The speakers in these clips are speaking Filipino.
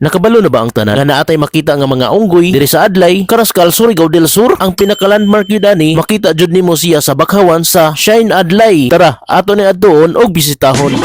Nakabalo na ba ang tanan? Nga naatay makita nga mga unggoy diri sa Adlay, Karaskal, Surigao del Sur. Ang pinaka-landmark yun ani, makita jud nimo siya sa bakhawan sa Shine Adlay. Tara, ato ni adtoon og bisitahon.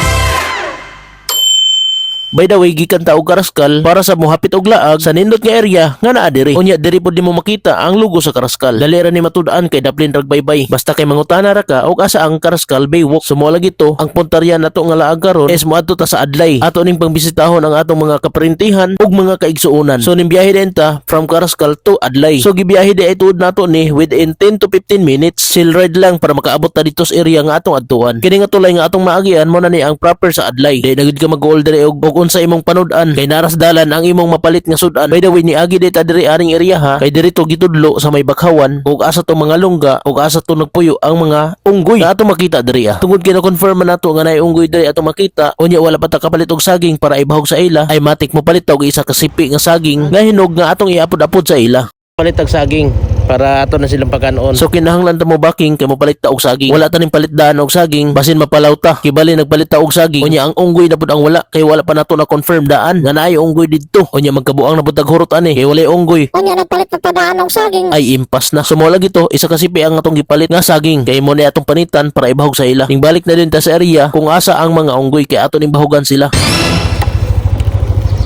By the way, gikan ta og Karaskal para sa mohapit og laag sa nindot nga area nga naa diri. Unya diri pod nimo makita ang logo sa Karaskal. Dali ra ni matud-an kay daplin rag baybay. Basta kay mangutana ra ka og asa ang Karaskal Baywalk. Sumula gito ang puntaryan nato nga laag karon is moadto ta sa Adlay. Ato ning pangbisitahon ang atong mga kaprintihan ug mga kaigsuonan. So nimbiyahe din ta from Karaskal to Adlay. So gibiyahe di ay tuod nato ni within 10 to 15 minutes. Chill ride lang para makaabot ta dito sa area nga atong adtuan. Kini nga tulay nga atong maagian mo na ni ang proper sa Adlay. Di na ka mag-goal diri og og unsa imong panud-an kay naras ang imong mapalit nga sudan. By the way ni agi dita diri aring area ha kay diri to gitudlo sa may bakhawan ug asa to mga lungga ug asa to nagpuyo ang mga unggoy na ato makita diri ah. Tungod kay na-confirm nato nga naay unggoy diri ato makita unya wala pa ta kapalit og saging para ibahog sa ila ay matik mo palit og isa ka sipi nga saging nga hinog nga atong iapod-apod sa ila. Palit og saging para ato na silang pagkanoon. So kinahanglan ta mo baking kay mo palit ta og saging. Wala ta ning palit daan og saging basin mapalaw ta. Kibali nagpalit ta og saging. Unya ang unggoy na pud ang wala kay wala pa nato na confirm daan nga naay unggoy didto. Unya magkabuang na pud tag hurot ani kay wala unggoy. Unya nagpalit na padaan ng saging. Ay impas na. Sumula gito isa ka sipi ang atong gipalit nga saging kay mo ni atong panitan para ibahog sa ila. Ning balik na din ta sa area kung asa ang mga unggoy kay ato ning bahogan sila.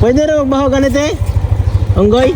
Pwede ra magbahogan ite? Unggoy?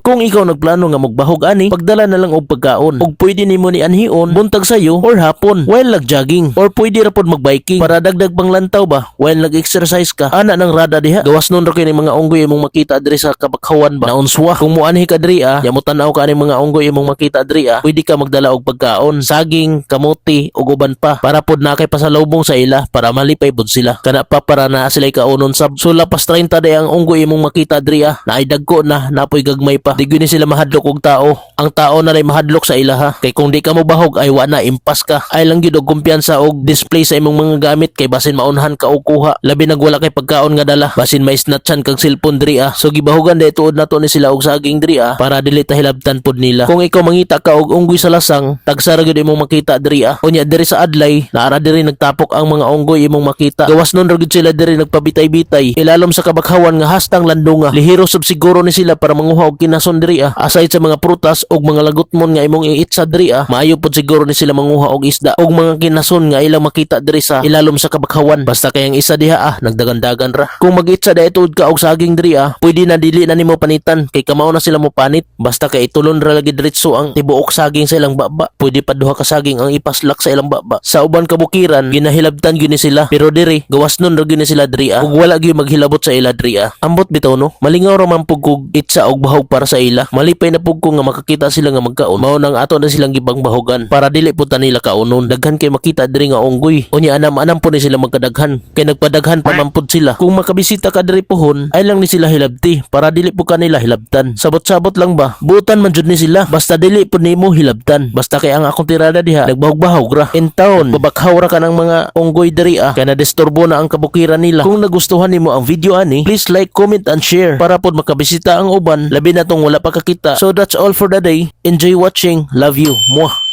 Kung ikaw nagplano nga magbahog ani, pagdala na lang og pagkaon. Ug pwede nimo ni anhion buntag sayo or hapon while nag-jogging or pwede ra pod mag-biking para dagdag pang lantaw ba while nag-exercise ka. Ana ng rada diha. Gawas nun ra kini mga unggoy imong makita diri sa kabakhawan ba. Naunswa kung mo anhi ka diri ah, ya mo tan-aw ka ani mga unggoy imong makita diri ah, pwede ka magdala og pagkaon, saging, kamuti ug uban pa para pod na kay pasalubong sa ila para malipay pod sila. Kana pa para na sila kaunon sab. So lapas 30 day ang unggoy imong makita diri ah, na ay dagko na napoy gagmay pa. Di gyud sila mahadlok og tao. Ang tao na lay mahadlok sa ila ha. Kay kung di ka mo bahog ay wa na impas ka. Ay lang gyud og kumpiyansa og display sa imong mga gamit kay basin maunhan ka og kuha. Labi nagwala kay pagkaon nga dala. Basin may snatchan kag cellphone diri ah. So gibahugan day tuod nato ni sila og saging diri ah para dili ta hilabtan pod nila. Kung ikaw mangita ka og unggoy sa lasang, tagsa ra gyud imong makita diri ah. Unya diri sa adlay, naara diri nagtapok ang mga unggoy imong makita. Gawas nun ra sila diri nagpabitay-bitay. Ilalom sa kabakhawan nga hastang landunga. Lihiro sub siguro ni sila para manguha og kinason diri ah. Aside sa mga prutas og mga lagutmon nga imong iitsa diri ah, maayo pod siguro ni sila manguha og isda og mga kinason nga ilang makita diri sa ilalom sa kabakhawan. Basta kay ang isa diha ah, nagdagan-dagan ra. Kung mag-itsa da tuod ka og saging diri ah, pwede na dili na nimo panitan kay kamao na sila mo panit. Basta kay itulon ra lagi diretso ang tibuok saging sa ilang baba. Pwede pa duha ka saging ang ipaslak sa ilang baba. Sa uban kabukiran, ginahilabtan gyud ni sila. Pero diri, gawas nun ra gyud ni sila diri ah. Ug wala gyud maghilabot sa ila diri ah. Ambot bitaw no, malingaw ra man pug itsa og bahog para sa ila. Malipay na pug ko nga makakita sila nga magkaon. Mao nang ato na silang gibang bahogan para dili ta nila kaunon. Daghan kay makita diri nga unggoy. Unya anam-anam po ni sila magkadaghan. Kay nagpadaghan pa man pud sila. Kung makabisita ka diri pohon, ay lang ni sila hilabti para dili po kanila hilabtan. Sabot-sabot lang ba? Butan man jud ni sila. Basta dili po nimo hilabtan. Basta kay ang akong tirada diha nagbahog-bahog ra. In town, babakhaw ra ka ng mga unggoy diri ah. Kaya na-disturbo na ang kabukiran nila. Kung nagustuhan nimo ang video ani, please like, comment and share para pod makabisita ang uban labi na tong wala pa kakita. So that's all for the day. Enjoy watching. Love you. Mwah.